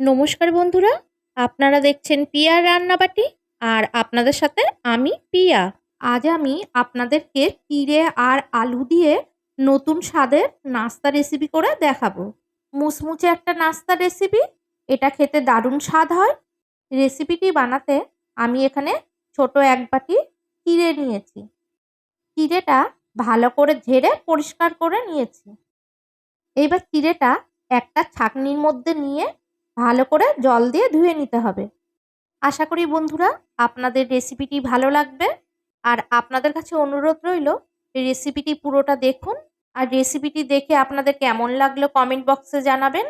নমস্কার বন্ধুরা, আপনারা দেখছেন পিয়ার রান্নাবাটি আর আপনাদের সাথে আমি পিয়া। আজ আমি আপনাদেরকে চিড়ে আর আলু দিয়ে নতুন স্বাদের নাস্তা রেসিপি করে দেখাবো। মুচমুচে একটা নাস্তা রেসিপি এটা খেতে দারুণ স্বাদ হয়। রেসিপিটি বানাতে আমি এখানে ছোট এক বাটি চিড়ে নিয়েছি। চিড়েটা ভালো করে ঝেড়ে পরিষ্কার করে নিয়েছি। এইবার চিড়েটা একটা ছাঁকনির মধ্যে নিয়ে ভালো করে জল দিয়ে ধুয়ে নিতে হবে। আশা করি বন্ধুরা আপনাদের রেসিপিটি ভালো লাগবে। আর আপনাদের কাছে অনুরোধ রইল রেসিপিটি পুরোটা দেখুন আর রেসিপিটি দেখে আপনাদের কেমন লাগল কমেন্ট বক্সে জানাবেন।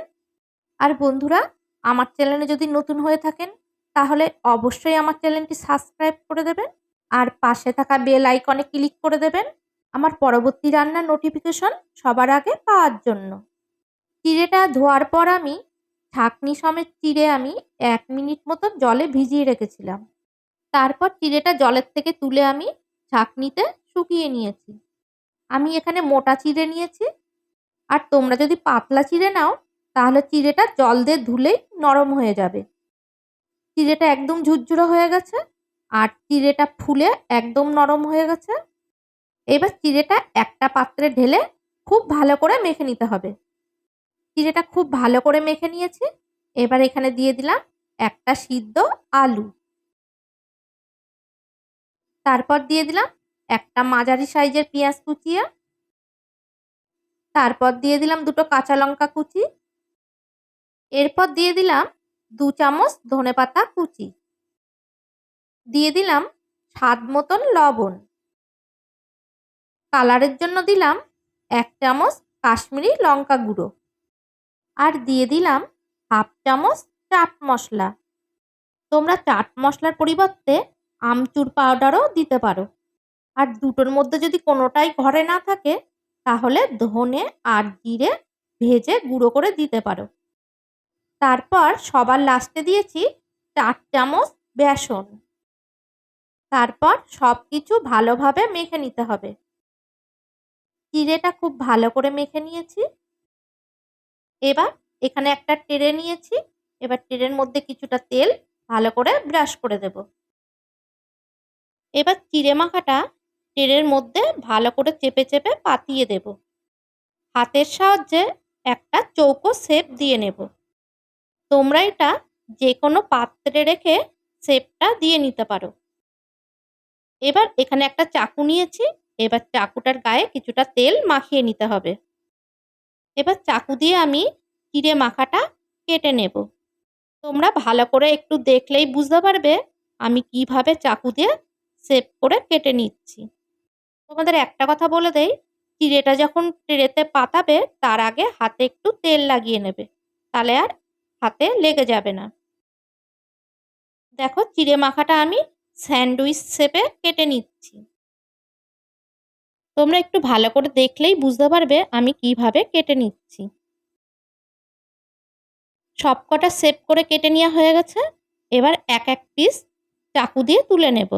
আর বন্ধুরা আমার চ্যানেলে যদি নতুন হয়ে থাকেন, তাহলে অবশ্যই আমার চ্যানেলটি সাবস্ক্রাইব করে দেবেন আর পাশে থাকা বেল আইকনে ক্লিক করে দেবেন। আমার পরবর্তী রান্নার নোটিফিকেশন সবার আগে পাওয়ার জন্য। চিড়েটা ধোয়ার পর আমি ছাঁকনি সমেত চিড়ে আমি এক মিনিট মতো জলে ভিজিয়ে রেখেছিলাম। তারপর চিড়েটা জলের থেকে তুলে আমি ছাঁকনিতে শুকিয়ে নিয়েছি। আমি এখানে মোটা চিড়ে নিয়েছি। আর তোমরা যদি পাতলা চিড়ে নাও, তাহলে চিড়েটা জল দিয়ে ধুলেই নরম হয়ে যাবে। চিড়েটা একদম ঝুরঝুরো হয়ে গেছে আর চিড়েটা ফুলে একদম নরম হয়ে গেছে। এবার চিড়েটা একটা পাত্রে ঢেলে খুব ভালো করে মেখে নিতে হবে। চিড়েটা খুব ভালো করে মেখে নিয়েছি। এবার এখানে দিয়ে দিলাম একটা সিদ্ধ আলু। তারপর দিয়ে দিলাম একটা মাঝারি সাইজের পেঁয়াজ কুচিয়ে। তারপর দিয়ে দিলাম দুটো কাঁচা লঙ্কা কুচি। এরপর দিয়ে দিলাম দু চামচ ধনে পাতা কুচি। দিয়ে দিলাম স্বাদ মতন লবণ। কালারের জন্য দিলাম এক চামচ কাশ্মীরি লঙ্কা গুঁড়ো। আর দিয়ে দিলাম হাফ চামচ চাট মশলা। তোমরা চাট মশলার পরিবর্তে আমচুর পাউডারও দিতে পারো। আর দুটোর মধ্যে যদি কোনোটাই ঘরে না থাকে, তাহলে ধনে আর জিরে ভেজে গুঁড়ো করে দিতে পারো। তারপর সবার লাস্টে দিয়েছি চার চামচ বেসন। তারপর সব কিছু ভালোভাবে মেখে নিতে হবে। চিড়েটা খুব ভালো করে মেখে নিয়েছি। এবার এখানে একটা ট্রে নিয়েছি, এবার ট্রের মধ্যে কিছুটা তেল ভালো করে ব্রাশ করে দেব। এবার চিড়ে মাখাটা ট্রের মধ্যে ভালো করে চেপে চেপে পাতিয়ে দেব। হাতের সাহায্যে একটা চৌকো শেপ দিয়ে নেব। তোমরা এটা যে কোনো পাত্রে রেখে শেপটা দিয়ে নিতে পারো। এবার এখানে একটা চাকু নিয়েছি, এবার চাকুটার গায়ে কিছুটা তেল মাখিয়ে নিতে হবে। এবার চাকু দিয়ে আমি চিড়ে মাখাটা কেটে নেব। তোমরা ভালো করে একটু দেখলেই বুঝতে পারবে আমি কীভাবে চাকু দিয়ে সেভ করে কেটে নিচ্ছি। তোমাদের একটা কথা বলে দেই, চিড়েটা যখন ট্রেতে পাতাবে, তার আগে হাতে একটু তেল লাগিয়ে নেবে, তাহলে আর হাতে লেগে যাবে না। দেখো, চিড়ে মাখাটা আমি স্যান্ডউইচ শেপে কেটে নিচ্ছি। তোমরা একটু ভালো করে দেখলেই বুঝতে পারবে আমি কীভাবে কেটে নিচ্ছি। সব কটা সেভ করে কেটে নেওয়া হয়ে গেছে। এবার এক এক পিস চাকু দিয়ে তুলে নেব।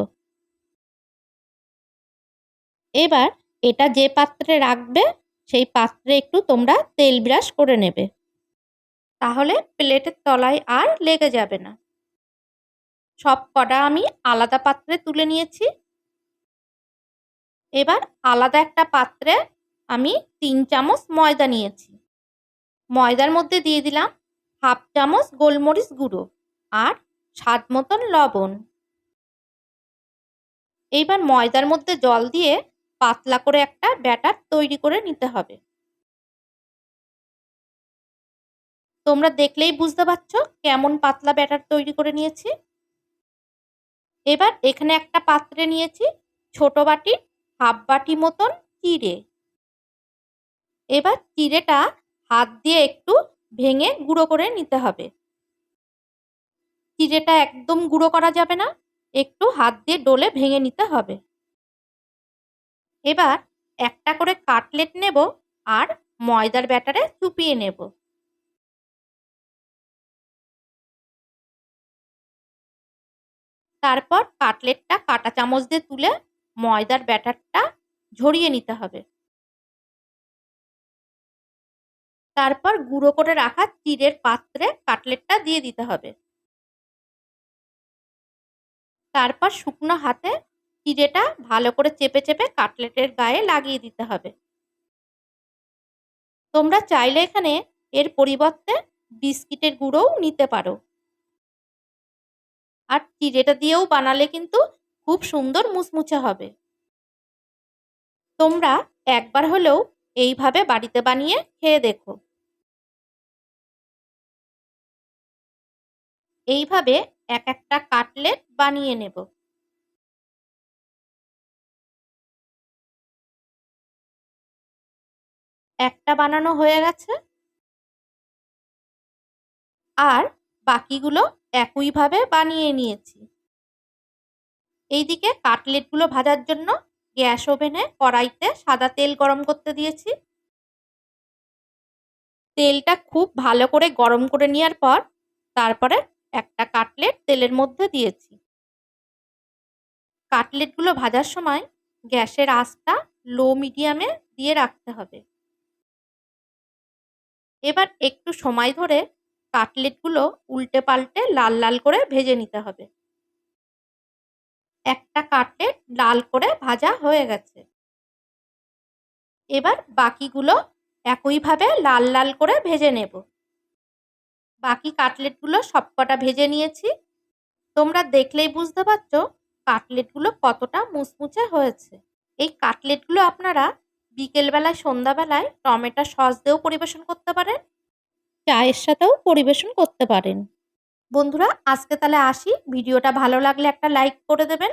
এবার এটা যে পাত্রে রাখবে, সেই পাত্রে একটু তোমরা তেল ব্রাশ করে নেবে। তাহলে প্লেটের তলায় আর লেগে যাবে না। সব কটা আমি আলাদা পাত্রে তুলে নিয়েছি। এবার আলাদা একটা পাত্রে আমি তিন চামচ ময়দা নিয়েছি। ময়দার মধ্যে দিয়ে দিলাম হাফ চামচ গোলমরিচ গুঁড়ো আর স্বাদ মতন লবণ। এইবার ময়দার মধ্যে জল দিয়ে পাতলা করে একটা ব্যাটার তৈরি করে নিতে হবে। তোমরা দেখলেই বুঝতে পারছ কেমন পাতলা ব্যাটার তৈরি করে নিয়েছি। এবার এখানে একটা পাত্রে নিয়েছি ছোট বাটি হাফ বাটি মতন চিড়ে। এবার চিড়েটা হাত দিয়ে একটু ভেঙে গুঁড়ো করে নিতে হবে। চিড়েটা একদম গুঁড়ো করা যাবে না, একটু হাত দিয়ে ডলে ভেঙে নিতে হবে। এবার একটা করে কাটলেট নেব আর ময়দার ব্যাটারে চুপিয়ে নেব। তারপর কাটলেটটা কাটা চামচ দিয়ে তুলে ময়দার ব্যাটারটা ঝরিয়ে নিতে হবে। তারপর গুঁড়ো করে রাখা চিড়ের পাত্রে কাটলেটটা দিয়ে দিতে হবে। তারপর শুকনো হাতে চিড়েটা ভালো করে চেপে চেপে কাটলেটের গায়ে লাগিয়ে দিতে হবে। তোমরা চাইলে এখানে এর পরিবর্তে বিস্কিটের গুঁড়োও নিতে পারো। আর চিড়েটা দিয়েও বানালে কিন্তু খুব সুন্দর মুচমুচে হবে। তোমরা একবার হলেও এইভাবে বাড়িতে বানিয়ে খেয়ে দেখো। এইভাবে এক একটা কাটলেট বানিয়ে নেব। একটা বানানো হয়ে গেছে। আর বাকিগুলো একইভাবে বানিয়ে নিয়েছি। এইদিকে কাটলেটগুলো ভাজার জন্য গ্যাস ওভেনে কড়াইতে সাদা তেল গরম করতে দিয়েছি। তেলটা খুব ভালো করে গরম করে নেওয়ার পর তারপরে একটা কাটলেট তেলের মধ্যে দিয়েছি। কাটলেটগুলো ভাজার সময় গ্যাসের আঁচটা লো মিডিয়ামে দিয়ে রাখতে হবে। এবার একটু সময় ধরে কাটলেটগুলো উল্টে পাল্টে লাল লাল করে ভেজে নিতে হবে। একটা কাটলেট লাল করে ভাজা হয়ে গেছে। এবার বাকিগুলো একইভাবে লাল লাল করে ভেজে নেব। বাকি কাটলেটগুলো সবকটা ভেজে নিয়েছি। তোমরা দেখলেই বুঝতে পারছ কাটলেটগুলো কতটা মুচমুচে হয়েছে। এই কাটলেটগুলো আপনারা বিকেলবেলায়, সন্ধ্যাবেলায় টমেটো সস দিয়েও পরিবেশন করতে পারেন, চায়ের সাথেও পরিবেশন করতে পারেন। বন্ধুরা আজকে তাহলে আসি। ভিডিওটা ভালো লাগলে একটা লাইক করে দেবেন।